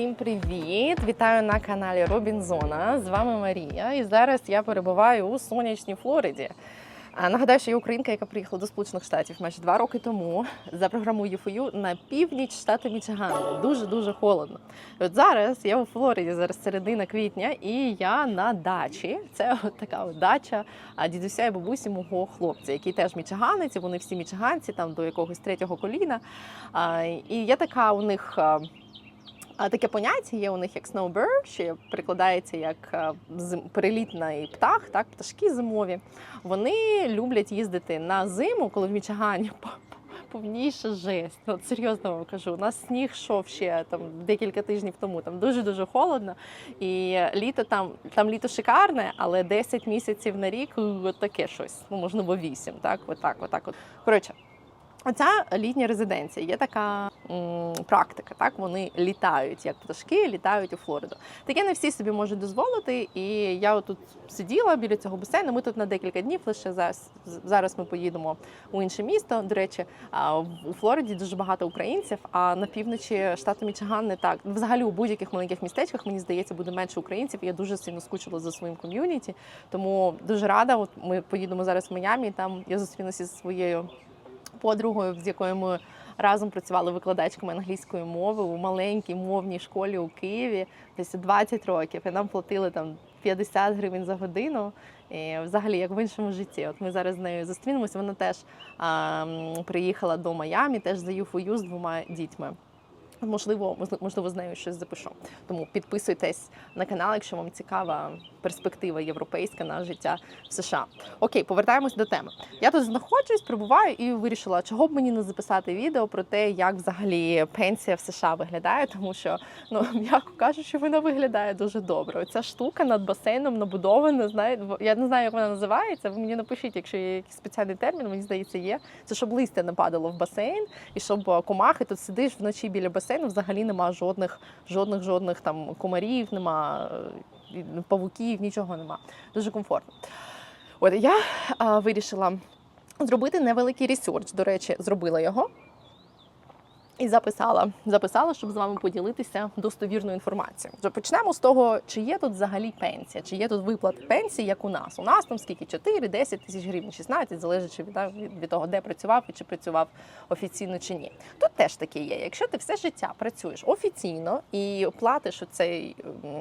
Всім привіт! Вітаю на каналі Робінзона. З вами Марія. І зараз я перебуваю у сонячній Флориді. Нагадаю, що я українка, яка приїхала до Сполучених Штатів майже два роки тому за програмою ЮФОЮ на північ штату Мічиган. Дуже дуже холодно. От зараз я у Флориді, зараз середина квітня, і я на дачі. Це от така от дача дідуся і бабусі мого хлопця, який теж мічиганець. Вони всі мічиганці, там до якогось третього коліна. І є така у них. Таке поняття є у них як snowbird, що перекладається як е, перелітний птах, так, пташки зимові. Вони люблять їздити на зиму, коли в Мічигані по- повніша жесть. От серйозно вам кажу, у нас сніг йшов ще там декілька тижнів тому. Там дуже дуже холодно. І літо там там літо шикарне, але 10 місяців на рік от таке щось. Ну можливо, 8, так, отак, отак. От коротше. Оця літня резиденція є така м, практика. Так вони літають як пташки, літають у Флориду. Таке не всі собі можуть дозволити. І я тут сиділа біля цього басейну. Ми тут на декілька днів. Лише зараз зараз ми поїдемо у інше місто. До речі, у Флориді дуже багато українців. А на півночі штату Мічиган не так. Взагалі у будь-яких маленьких містечках мені здається буде менше українців. Я дуже сильно скучила за своїм ком'юніті. Тому дуже рада. От ми поїдемо зараз в Майамі. Там я зустрінуся зі своєю подругою, з якою ми разом працювали викладачками англійської мови у маленькій мовній школі у Києві десь 20 років. І нам платили там 50 гривень за годину. І взагалі, як в іншому житті. От ми зараз з нею зустрінемось. Вона теж а, приїхала до Майами, теж за ЮФОЮ з двома дітьми. Можливо, можли- можливо, з нею щось запишу. Тому підписуйтесь на канал, якщо вам цікава перспектива європейська на життя в США. Окей, повертаємось до теми. Я тут знаходжусь, прибуваю і вирішила, чого б мені не записати відео про те, як взагалі пенсія в США виглядає, тому що ну м'яко кажучи, вона виглядає дуже добре. Оця штука над басейном набудована. Знаєте, я не знаю, як вона називається. Ви мені напишіть, якщо є якийсь спеціальний термін, мені здається, є. Це щоб листя не падало в басейн, і щоб комахи тут сидиш вночі біля басейну, взагалі нема жодних, жодних, жодних там комарів, нема е, павуків, нічого нема. Дуже комфортно. От я а, вирішила зробити невеликий ресерч. До речі, зробила його. І записала, записала, щоб з вами поділитися достовірною інформацією. Почнемо з того, чи є тут взагалі пенсія, чи є тут виплати пенсії, як у нас. У нас там скільки 4, 10 тисяч гривень, 16, залежачи від, від, того, де працював і чи працював офіційно чи ні. Тут теж таке є. Якщо ти все життя працюєш офіційно і платиш оцей,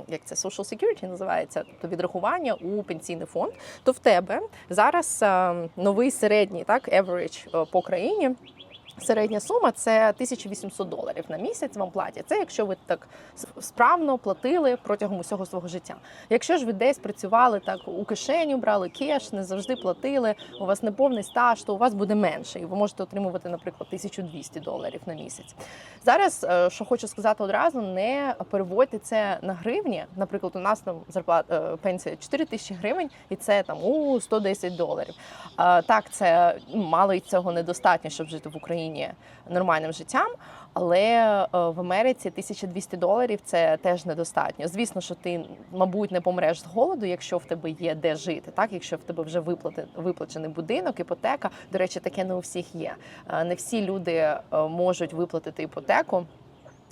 як це social security називається, тобто відрахування у пенсійний фонд, то в тебе зараз е, новий середній так average е, по країні. Середня сума це 1800 доларів на місяць вам платять. Це якщо ви так справно платили протягом усього свого життя. Якщо ж ви десь працювали так у кишеню, брали кеш, не завжди платили, у вас не повний стаж, то у вас буде менше, і ви можете отримувати, наприклад, 1200 доларів на місяць. Зараз, е, що хочу сказати одразу, не переводьте це на гривні. Наприклад, у нас там зарплата пенсія 4 тисячі гривень, і це там у 110 доларів. Так, це мало й цього недостатньо, щоб жити в Україні нормальним життям. Але е, в Америці 1200 доларів це теж недостатньо. Звісно, що ти, мабуть, не помреш з голоду, якщо в тебе є де жити, так якщо в тебе вже виплачений будинок, іпотека. До речі, таке не у всіх є. Е, Не всі люди е, можуть виплатити іпотеку.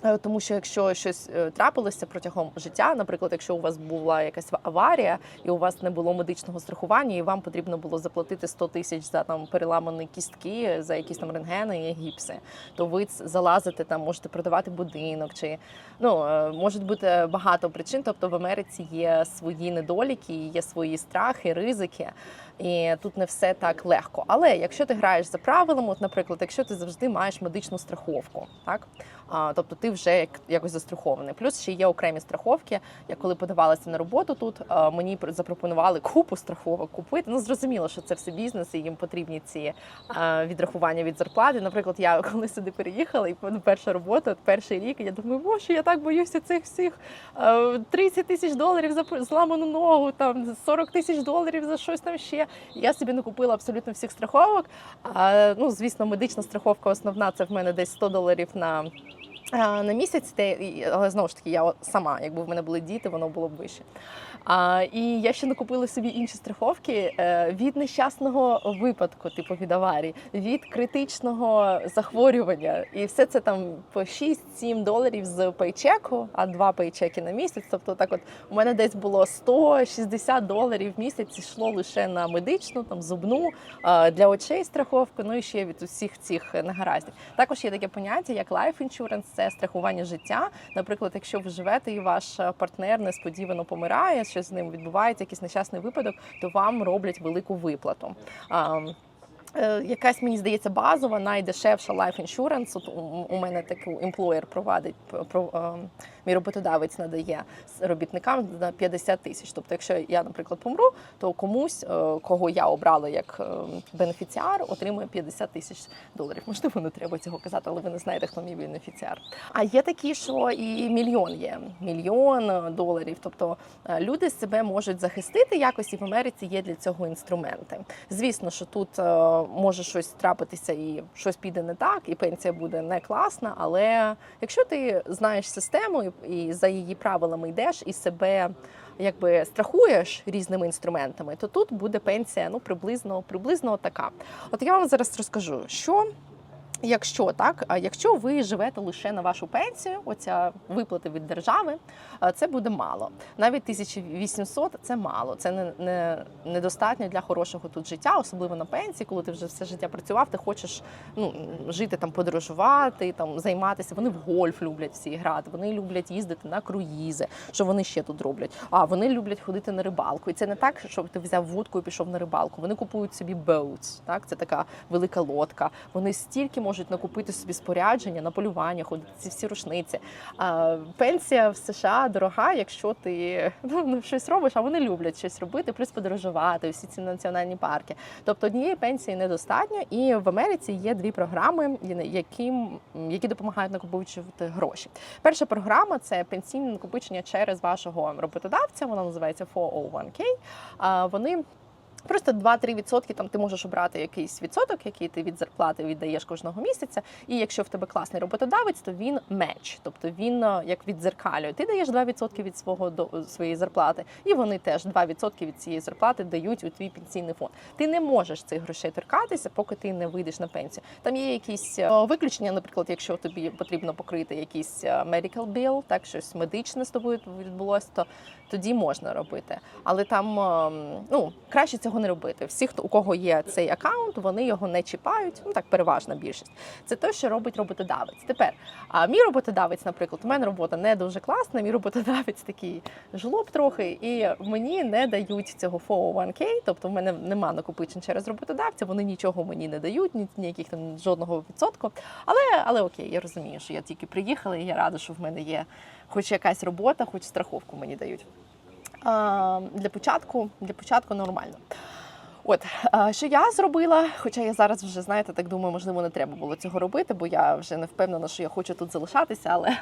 Е, Тому що якщо щось е, трапилося протягом життя, наприклад, якщо у вас була якась аварія і у вас не було медичного страхування, і вам потрібно було заплатити 100 тисяч за там переламані кістки, за якісь там рентгени і гіпси, то ви залазите там, можете продавати будинок, чи ну е, можуть бути багато причин. Тобто в Америці є свої недоліки, є свої страхи, ризики. І тут не все так легко. Але якщо ти граєш за правилами, от, наприклад, якщо ти завжди маєш медичну страховку, так тобто ти вже як, якось застрахований. Плюс ще є окремі страховки. Я коли подавалася на роботу тут, мені пр- запропонували купу страховок купити. Ну зрозуміло, що це все бізнес, і їм потрібні ці відрахування від зарплати. Наприклад, я коли сюди переїхала, і перша робота, перший рік, я думаю, боже, я так боюся цих всіх е, 30 тисяч доларів за зламану ногу, там 40 тисяч доларів за щось там ще. Я собі не купила абсолютно всіх страховок. Ну, звісно, медична страховка основна це в мене десь 100 доларів на На місяць, але знову ж таки, я сама, якби в мене були діти, воно було б вище. А, і я ще накупила собі інші страховки е, від нещасного випадку, типу від аварії, від критичного захворювання. І все це там по 6-7 доларів з пейчеку, а два пейчеки на місяць. Тобто, так от у мене десь було 160 доларів в місяць йшло лише на медичну, там зубну а, для очей страховку, ну і ще від усіх цих негараздів. Також є таке поняття, як life insurance – це страхування життя. Наприклад, якщо ви живете і ваш е, партнер несподівано помирає, щось з ним відбувається, якийсь нещасний випадок, то вам роблять велику виплату. Е, Якась мені здається базова, найдешевша life insurance. От у, мене таку емплоєр провадить про е, мій роботодавець надає робітникам на 50 тисяч. Тобто, якщо я, наприклад, помру, то комусь, е, кого я обрала як бенефіціар, отримує 50 тисяч доларів. Можливо, не треба цього казати, але ви не знаєте, хто мій бенефіціар. А є такі, що і мільйон є мільйон доларів. Тобто люди себе можуть захистити якось, і в Америці є для цього інструменти. Звісно, що тут може щось трапитися і щось піде не так, і пенсія буде не класна. Але якщо ти знаєш систему і за її правилами йдеш і себе якби страхуєш різними інструментами, то тут буде пенсія ну приблизно приблизно така. От я вам зараз розкажу, що. Якщо так, а якщо ви живете лише на вашу пенсію, оця виплата від держави, це буде мало. Навіть 1800 – це мало. Це не, не недостатньо для хорошого тут життя, особливо на пенсії, коли ти вже все життя працював. Ти хочеш ну жити там, подорожувати, там займатися. Вони в гольф люблять всі грати. Вони люблять їздити на круїзи. Що вони ще тут роблять? А вони люблять ходити на рибалку. І це не так, щоб ти взяв вудку і пішов на рибалку. Вони купують собі boats, так це така велика лодка. Вони стільки можуть накупити собі спорядження на полювання, ходити ці всі рушниці. А, пенсія в США дорога, якщо ти ну, ну, щось робиш, а вони люблять щось робити, плюс подорожувати, всі ці національні парки. Тобто однієї пенсії недостатньо, і в Америці є дві програми, які, які допомагають накопичувати гроші. Перша програма це пенсійне накопичення через вашого роботодавця. Вона називається 401k. А вони Просто 2-3% там ти можеш обрати якийсь відсоток, який ти від зарплати віддаєш кожного місяця. І якщо в тебе класний роботодавець, то він меч, тобто він е, як віддзеркалює. Ти даєш 2% від свого до своєї зарплати, і вони теж 2% від цієї зарплати дають у твій пенсійний фонд. Ти не можеш цих грошей торкатися, поки ти не вийдеш на пенсію. Там є якісь е, виключення, наприклад, якщо тобі потрібно покрити якийсь е, medical bill, так щось медичне з тобою відбулося, то тоді можна робити. Але там ем, ну краще цього не робити. Всі, хто у кого є цей аккаунт, вони його не чіпають. Ну так переважна більшість. Це те, що робить роботодавець. Тепер, а мій роботодавець, наприклад, у мене робота не дуже класна. Мій роботодавець такий жлоб трохи, і мені не дають цього 401k, тобто в мене нема накопичень через роботодавця. Вони нічого мені не дають, ні ніяких там жодного відсотку. Але але окей, я розумію, що я тільки приїхала, і я рада, що в мене є хоч якась робота, хоч страховку мені дають. Для початку для початку нормально. От що я зробила, хоча я зараз вже знаєте, так думаю, можливо, не треба було цього робити, бо я вже не впевнена, що я хочу тут залишатися, але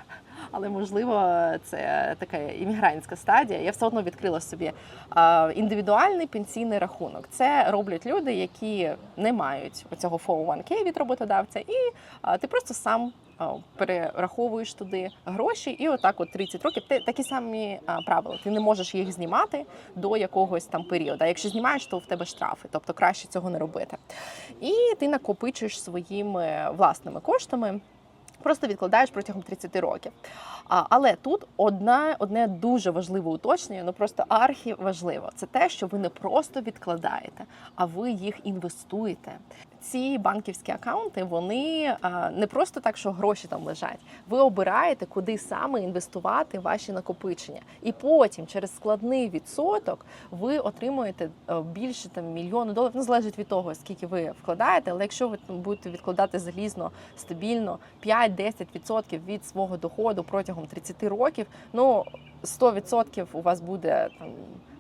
але можливо це така іммігрантська стадія. Я все одно відкрила собі індивідуальний пенсійний рахунок. Це роблять люди, які не мають оцього 401k від роботодавця, і ти просто сам перераховуєш туди гроші, і отак, от 30 років, ти такі самі правила. Ти не можеш їх знімати до якогось там періоду. А якщо знімаєш, то в тебе штрафи, тобто краще цього не робити. І ти накопичуєш своїми власними коштами. Просто відкладаєш протягом 30 років. Але тут одна, одне дуже важливе уточнення, ну просто архіважливо. Це те, що ви не просто відкладаєте, а ви їх інвестуєте. Ці банківські акаунти вони не просто так, що гроші там лежать. Ви обираєте, куди саме інвестувати ваші накопичення, і потім через складний відсоток ви отримуєте е, більше там мільйону доларів. Ну залежить від того, скільки ви вкладаєте. Але якщо ви там, будете відкладати залізно стабільно 5-10% від свого доходу протягом 30 років, ну 100% у вас буде там.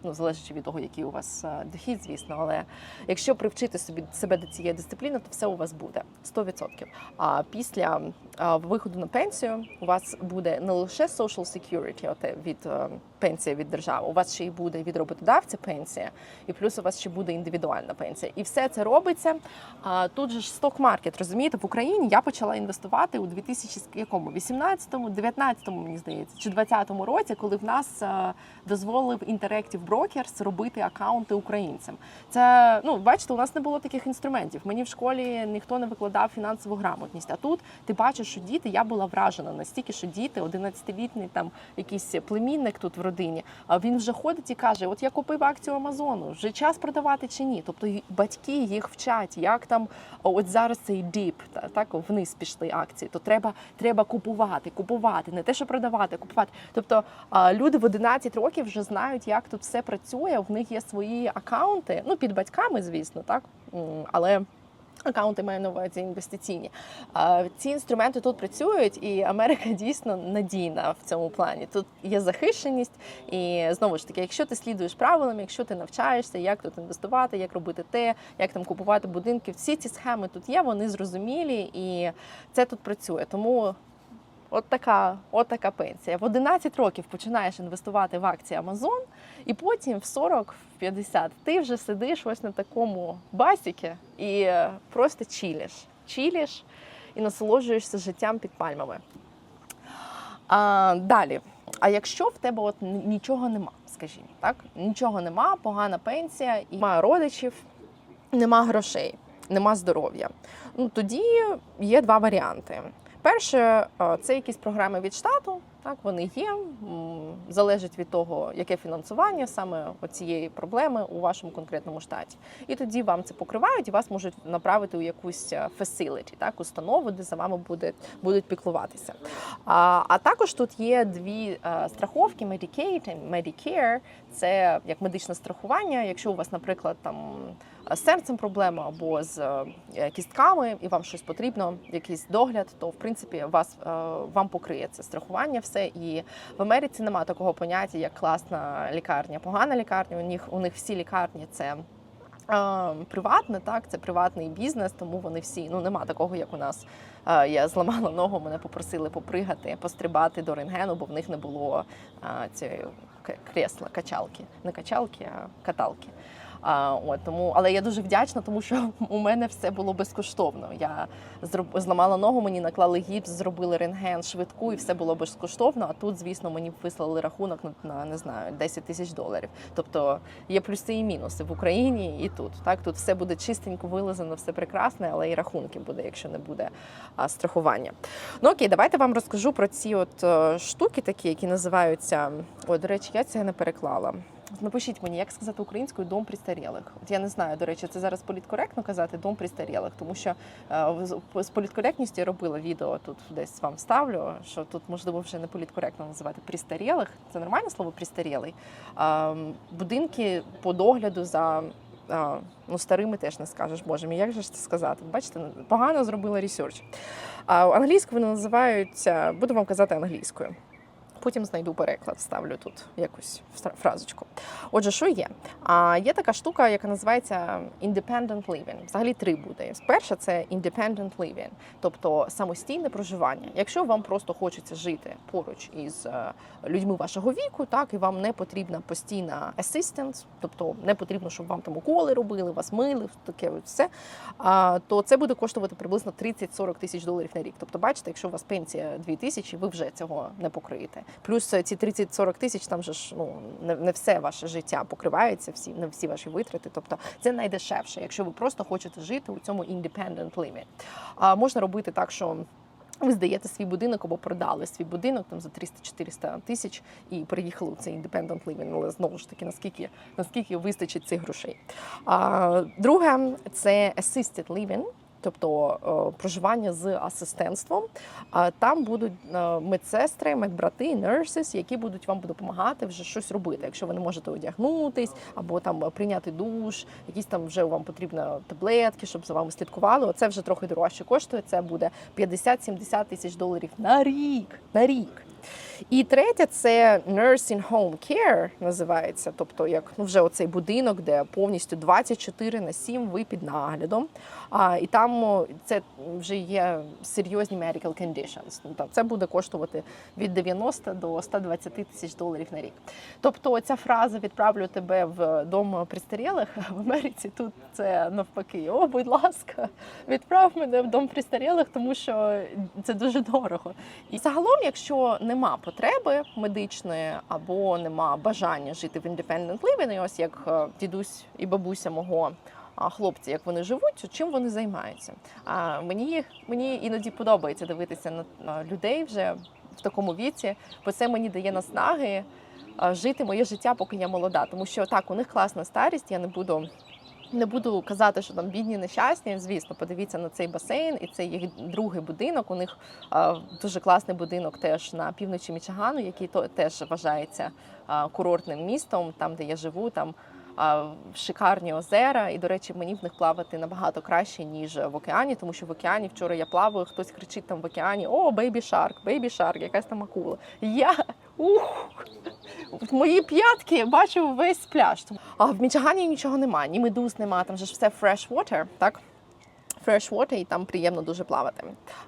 Ну, залежить від того, який у вас е, дохід, звісно, але якщо привчити собі себе до цієї дисципліни, то все у вас буде 100%. А після виходу на пенсію у вас буде не лише social security, оте від е, пенсія від держави. У вас ще й буде від роботодавця пенсія, і плюс у вас ще буде індивідуальна пенсія. І все це робиться. А тут же ж сток-маркет, розумієте, в Україні я почала інвестувати у 2018, 19 мені здається, чи 20 році, коли в нас е, дозволив Interactive Brokers робити акаунти українцям. Це ну бачите, у нас не було таких інструментів. Мені в школі ніхто не викладав фінансову грамотність. А тут ти бачиш, що діти, я була вражена настільки, що діти, 11-літній там якийсь племінник тут в родині, а він вже ходить і каже: От я купив акцію Амазону, вже час продавати чи ні. Тобто батьки їх вчать, як там от зараз цей діп, та- так вниз пішли акції. То треба, треба купувати, купувати, не те, що продавати, купувати. Тобто люди в 11 років вже знають, як тут все працює. В них є свої акаунти, ну під батьками, звісно, так але. Акаунти маю на увазі інвестиційні. Ці інструменти тут працюють, і Америка дійсно надійна в цьому плані. Тут є захищеність, і знову ж таки, якщо ти слідуєш правилам, якщо ти навчаєшся, як тут інвестувати, як робити те, як там купувати будинки, всі ці схеми тут є, вони зрозумілі, і це тут працює. Тому От така, от така пенсія. В 11 років починаєш інвестувати в акції Amazon, і потім в 40, в 50 ти вже сидиш ось на такому басіки і е, просто чилиш. Чилиш і насолоджуєшся життям під пальмами. А, далі. А якщо в тебе от нічого нема, скажімо, так? Нічого нема, погана пенсія, і немає родичів, нема грошей, нема здоров'я. Ну тоді є два варіанти. Перше, е, це якісь програми від штату. Так, вони є. Залежить від того, яке фінансування саме цієї проблеми у вашому конкретному штаті. І тоді вам це покривають і вас можуть направити у якусь е, facility, так, установу, де за вами буде, будуть піклуватися. А, а також тут є дві е, страховки: Medicaid і Medicare. Це як медичне страхування. Якщо у вас, наприклад, там з серцем проблема або з е, кістками, і вам щось потрібно, якийсь догляд, то в принципі вас е, вам покриє це страхування. Все і в Америці немає такого поняття, як класна лікарня, погана лікарня. У них у них всі лікарні це. е, Приватне, так, це приватний бізнес, тому вони всі ну нема такого, як у нас. Я зламала ногу, мене попросили попригати, пострибати до рентгену, бо в них не було цієї к- крісла, качалки, не качалки, а каталки. А, от тому, але я дуже вдячна, тому що у мене все було безкоштовно. Я зроб, зламала ногу, мені наклали гіпс, зробили рентген швидку, і все було безкоштовно. А тут, звісно, мені вислали рахунок на, не знаю 10 тисяч доларів. Тобто є плюси і мінуси в Україні і тут. Так тут все буде чистенько вилазено, все прекрасне, але і рахунки буде, якщо не буде а, страхування. Ну окей, давайте вам розкажу про ці от е, штуки, такі, які називаються. О, до речі, я це не переклала. Напишіть мені, як сказати українською дом престарілих. От я не знаю, до речі, це зараз політкоректно казати дом престарілих, тому що е, з- політкоректністю я робила відео тут десь вам ставлю, що тут можливо вже не політкоректно називати престарілих. Це нормальне слово престарілий. А, будинки по догляду за. Ну, старими теж не скажеш, боже мій, як же ж це сказати? Бачите, погано зробила ресерч. А англійською вони називаються, буду вам казати англійською. Потім знайду переклад, ставлю тут якусь фра- фразочку. Отже, що є? А є така штука, яка називається independent living. Взагалі три буде. Перша це independent living, тобто самостійне проживання. Якщо вам просто хочеться жити поруч із е, людьми вашого віку, так і вам не потрібна постійна assistance, тобто не потрібно, щоб вам там уколи робили, вас мили, таке все. То це буде коштувати приблизно 30-40 тисяч доларів на рік. Тобто, бачите, якщо у вас пенсія 2 тисячі, ви вже цього не покриєте. Плюс е, ці 30-40 тисяч, там же ж ну не, не все ваше життя покривається, всі не всі ваші витрати. Тобто це найдешевше, якщо ви просто хочете жити у цьому independent living. А можна робити так, що. Ви здаєте свій будинок або продали свій будинок там за 300-400 тисяч і переїхали у цей independent living, але знову ж таки, наскільки наскільки вистачить цих грошей. А, друге це assisted living, тобто е, проживання з асистентством. Там будуть е, медсестри, медбрати, nurses, які будуть вам допомагати вже щось робити. Якщо ви не можете одягнутись, або там прийняти душ, якісь там вже вам потрібно таблетки, щоб за вами слідкували. Оце вже трохи дорожче коштує. Це буде 50-70 тисяч доларів на рік. На рік. І третє це nursing home care називається, тобто як ну вже оцей будинок, де повністю 24 на 7 ви під наглядом. А, і там це вже є серйозні medical conditions. Ну, та Це буде коштувати від 90 до 120 тисяч доларів на рік. Тобто, ця фраза відправлю тебе в дом престарілих в Америці. Тут це навпаки. О, будь ласка, відправ мене в дом престарілих, тому що це дуже дорого. І загалом, якщо нема потреби медичної або нема бажання жити в independent living, і ось як е, дідусь і бабуся мого а, хлопці, як вони живуть, чим вони займаються. А мені мені іноді подобається дивитися на, на людей вже в такому віці, бо це мені дає наснаги жити моє життя, поки я молода. Тому що так, у них класна старість, я не буду. Не буду казати, що там бідні нещасні. Звісно, подивіться на цей басейн, і це їх другий будинок. У них дуже класний будинок теж на півночі Мічигану, який теж вважається курортним містом, там де я живу. Там шикарні озера. І, до речі, мені в них плавати набагато краще, ніж в океані, тому що в океані вчора я плаваю, хтось кричить там в океані: О, бейбі шарк, бейбі шарк, якась там акула. Я ух, в мої п'ятки бачив весь пляж. А в Мічигані нічого немає, ні медуз немає, там же ж все fresh water, так? Fresh water, і там приємно дуже плавати.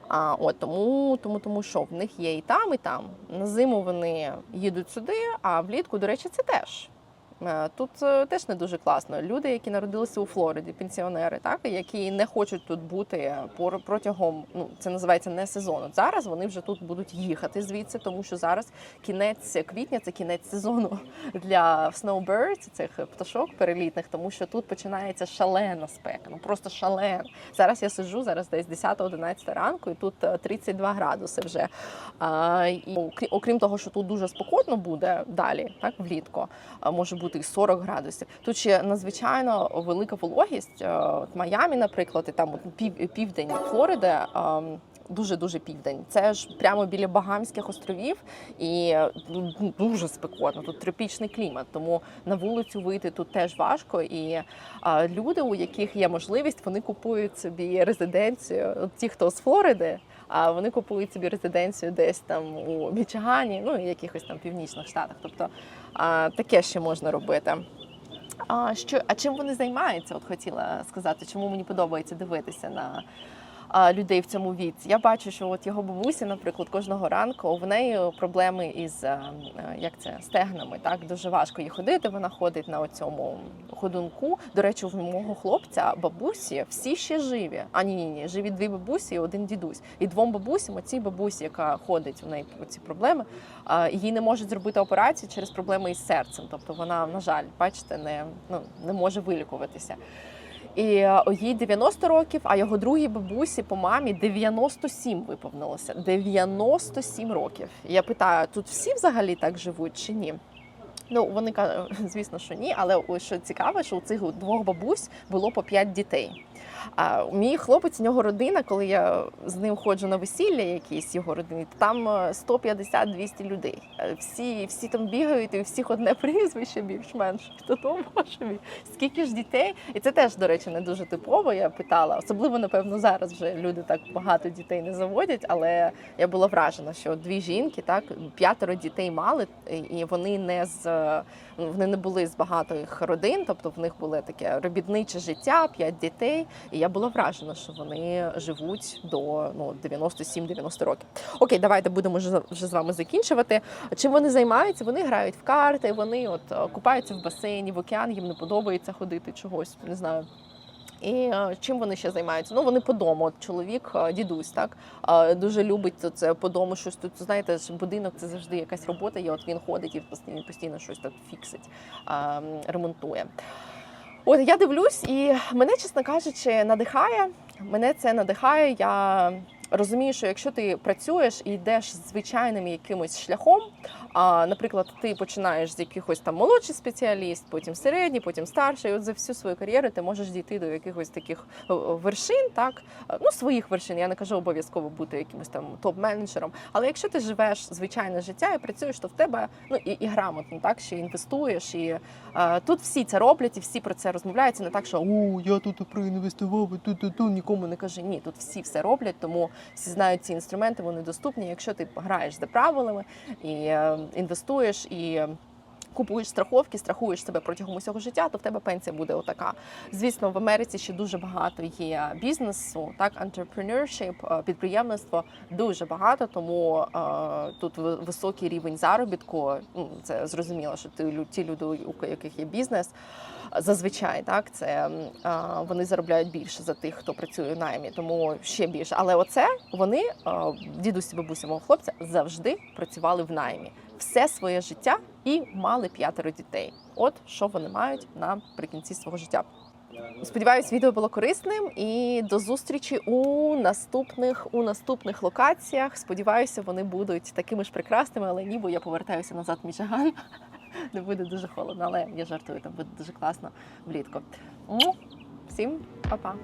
А, от тому, тому, тому що в них є і там, і там. На зиму вони їдуть сюди, а влітку, до речі, це теж. Е, Тут е, теж не дуже класно. Люди, які народилися у Флориді, пенсіонери, так які не хочуть тут бути протягом, ну це називається не сезон. От Зараз вони вже тут будуть їхати звідси, тому що зараз кінець квітня це кінець сезону для snowbirds, цих пташок перелітних, тому що тут починається шалена спека. Ну просто шалена. Зараз я сиджу, зараз десь 10-11 ранку, і тут е, 32 градуси вже. А, і окрім того, що тут дуже спекотно буде далі, так влітку, може бути і 40 градусів. Тут ще надзвичайно велика вологість. Е, От Майамі, наприклад, і там от пів, південь Флориди. Дуже дуже південь. Це ж прямо біля Багамських островів, і е, ну, дуже спекотно. Тут тропічний клімат, тому на вулицю вийти тут теж важко. І а, люди, у яких є можливість, вони купують собі резиденцію. Ті, хто з Флориди, а вони купують собі резиденцію десь там у Мічигані, ну і якихось там північних штатах. Тобто а, таке ще можна робити. А що а чим вони займаються? От хотіла сказати, чому мені подобається дивитися на людей в цьому віці. Я бачу, що от його бабусі, наприклад, кожного ранку в неї проблеми із е, е, як це стегнами. Так дуже важко їй ходити. Вона ходить на цьому ходунку. До речі, у мого хлопця бабусі всі ще живі. А ні, ні, ні, живі дві бабусі і один дідусь. І двом бабусям, оцій бабусі, яка ходить у неї ці проблеми, їй не можуть зробити операцію через проблеми із серцем. Тобто вона, на жаль, бачите, не, ну, не може вилікуватися. І е, їй 90 років, а його другій бабусі по мамі 97 виповнилося. 97 років. Я питаю, тут всі взагалі так живуть чи ні? Ну, вони кажуть, звісно, що ні, але що цікаво, що у цих двох бабусь було по 5 дітей. А мій хлопець, у нього родина, коли я з ним ходжу на весілля, якісь його родини, там е, 150-200 людей. Е, Всі, всі там бігають, і у всіх одне прізвище більш-менш. Хто то може? Скільки ж дітей? І це теж, до речі, не дуже типово. Я питала. Особливо, напевно, зараз вже люди так багато дітей не заводять, але я була вражена, що дві жінки, так п'ятеро дітей мали, і вони не з е, вони не були з багатих родин, тобто в них було таке робітниче життя, п'ять дітей. І я була вражена, що вони живуть до ну 97-90 років. Окей, давайте будемо вже, вже з вами закінчувати. Чим вони займаються? Вони грають в карти, вони от е, купаються в басейні, в океан, їм не подобається ходити чогось, не знаю. І е, чим вони ще займаються? Ну вони по дому. Чоловік, е, дідусь, так е, дуже любить це по дому. Щось тут знаєте, будинок це завжди якась робота. І от він ходить і постійно постійно щось тут фіксить, ремонтує. От я дивлюсь, і мене, чесно кажучи, надихає. Мене це надихає. Я розумію, що якщо ти працюєш і йдеш звичайним якимось шляхом, А, наприклад, ти починаєш з якихось там молодший спеціаліст, потім середній, потім старший. І от за всю свою кар'єру ти можеш дійти до якихось таких е, вершин, так Е, ну своїх вершин. Я не кажу обов'язково бути якимось там топ-менеджером. Але якщо ти живеш звичайне життя і працюєш, то в тебе ну і, і грамотно, так ще інвестуєш. І е, тут всі це роблять, і всі про це розмовляють. Це не так, що о, я тут проінвестував, і тут, тут нікому не кажи. Ні, тут всі все роблять, тому всі знають ці інструменти, вони доступні. Якщо ти граєш за правилами і е, інвестуєш і. Купуєш страховки, страхуєш себе протягом усього життя, то в тебе пенсія буде отака. Звісно, в Америці ще дуже багато є бізнесу, так entrepreneurship, е, підприємництво дуже багато, тому е, тут ви- високий рівень заробітку. Ну це зрозуміло, що ти ті люди, у яких є бізнес, зазвичай так це е, вони заробляють більше за тих, хто працює в наймі, тому ще більше. Але оце вони е, дідусі, бабусі мого хлопця завжди працювали в наймі все своє життя і мали п'ятеро дітей. От що вони мають наприкінці свого життя. Сподіваюсь, відео було корисним і до зустрічі у наступних у наступних локаціях. Сподіваюся, вони будуть такими ж прекрасними, але ніби я повертаюся назад в Мічиган. Не буде дуже холодно, але я жартую, там буде дуже класно влітку. Всім па-па!